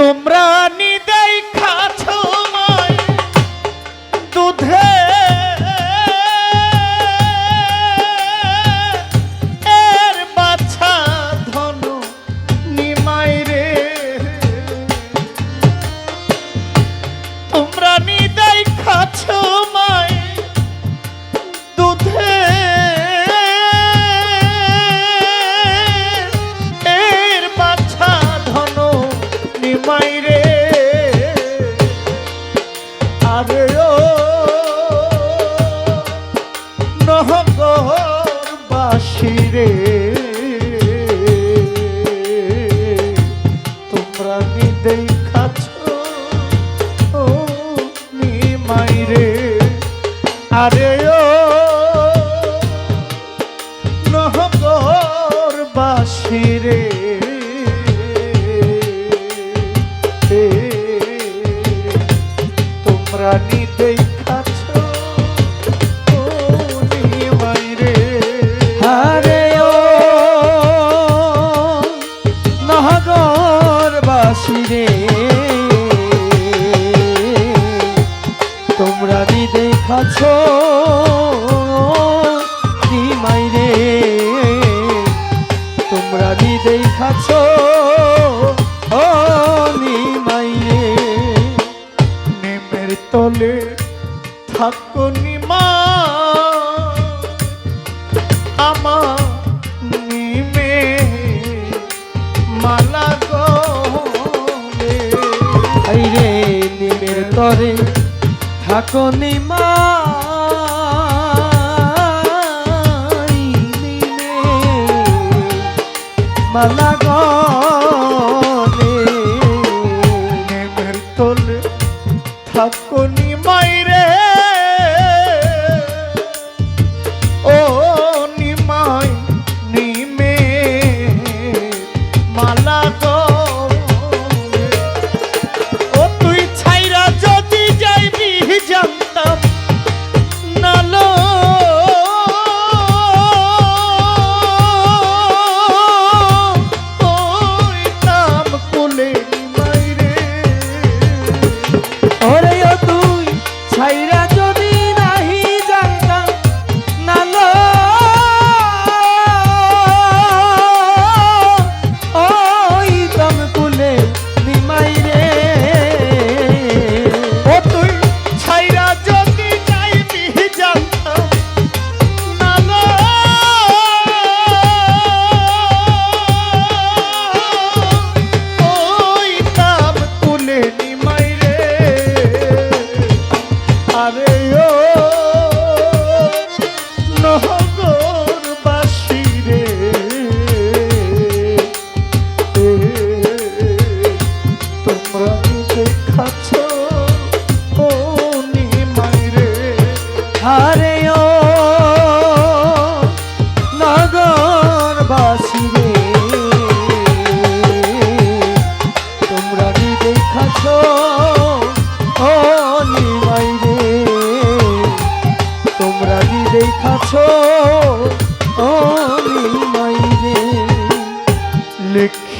তোমরা নি বাড়ি দেখাছ নিমাইয়ে নেমের তলে থাকো নিমা আমার নিমে মালা রে নিমের তরে থাকো নিমা মালা গো। Hayır.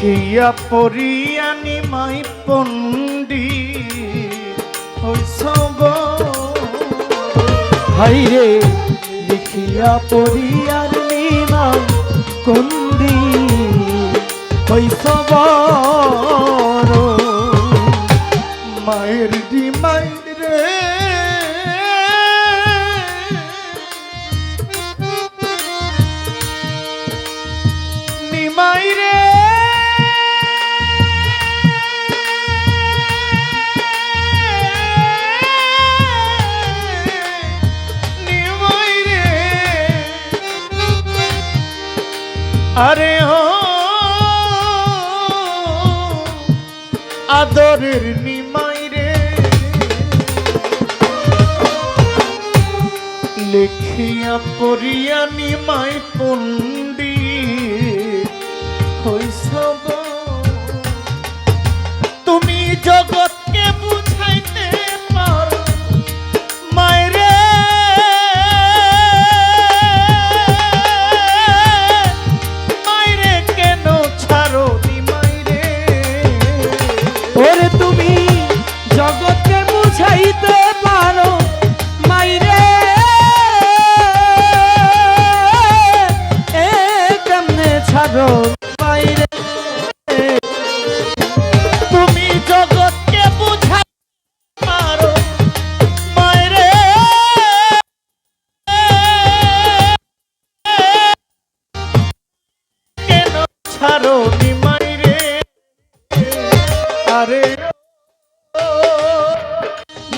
দেখিয়া পড়িয়া নিমাই পণ্ডি হৈসব হাইরে দেখিয়া পড়িয়ার নিমাই কন্দি হৈসব মায়ের ডিমাই রে। নিমাই রে। আরে ও আদরের নিমাই রে। লেখিয়া পড়িয়া নিমাই পন্ডি হইসব তুমি জগত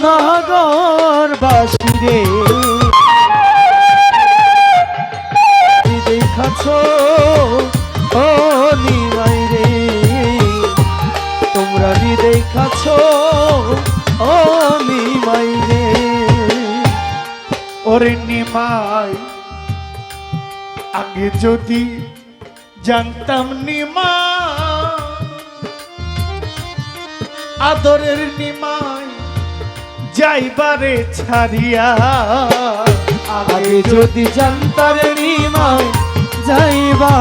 নগর বাসিরে দেখাছ ও নিমাই রে। তোমরা নি দেখাছ ও নিমাই রে। ওরে নিমাই, আগে যদি জানতাম নিমা আদরের নিমাই যাইবারে ছাড়িয়া। আগে যদি জানতার নিমাই যাইবা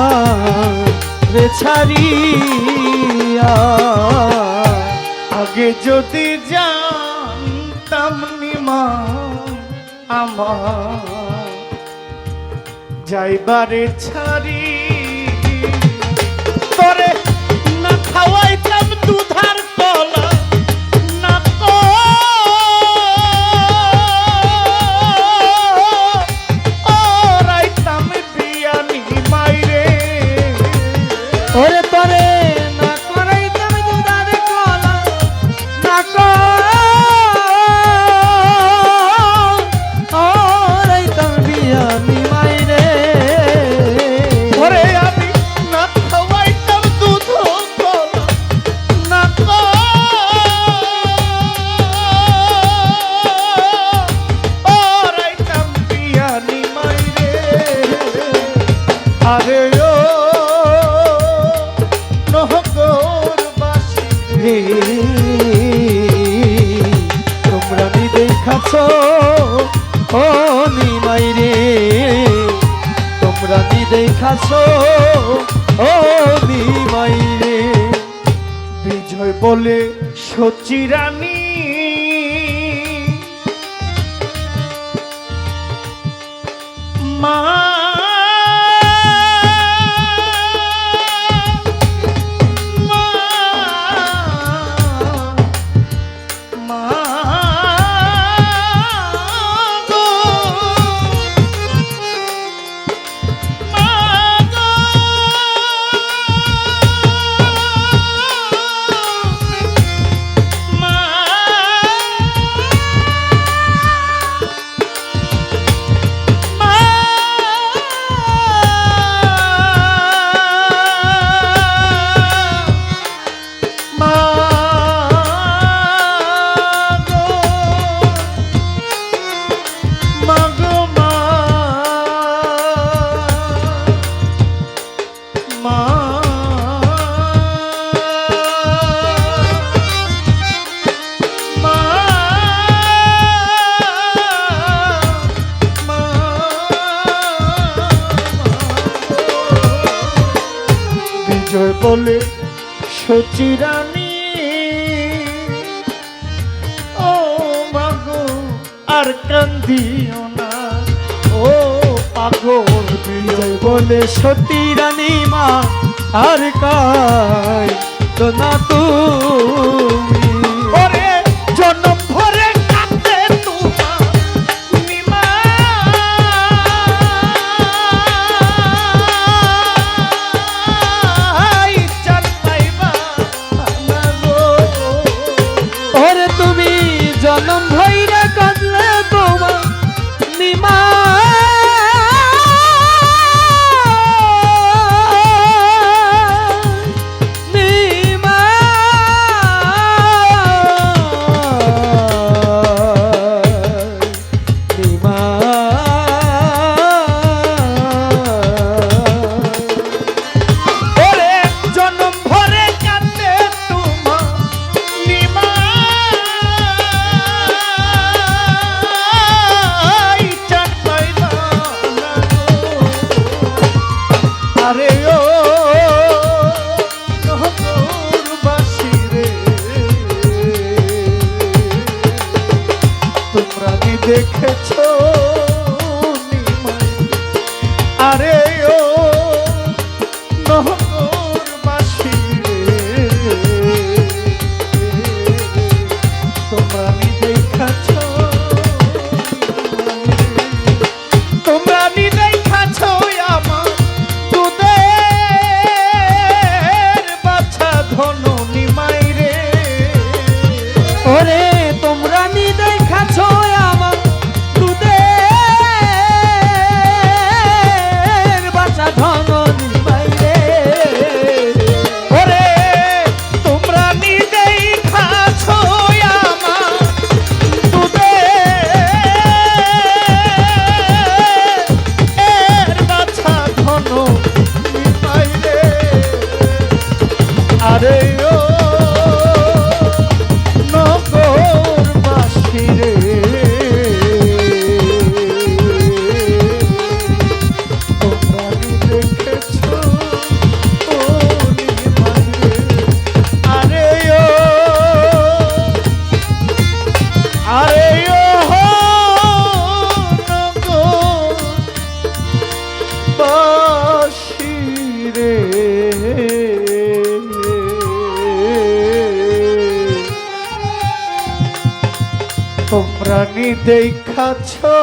রে ছাড়িয়া। আগে যদি জানতাম নিমা আমার যাইবারে ছাড়ি তোরে দেখাছ ও নিমাই রে। বিজয় বলে মা মা সচিরানী ও মাগো আর না। ও পাগল বিজয় বলে সতী রানী মা, আর কায় তো না তুমি। তোমরা তোমরা নি দেখাছো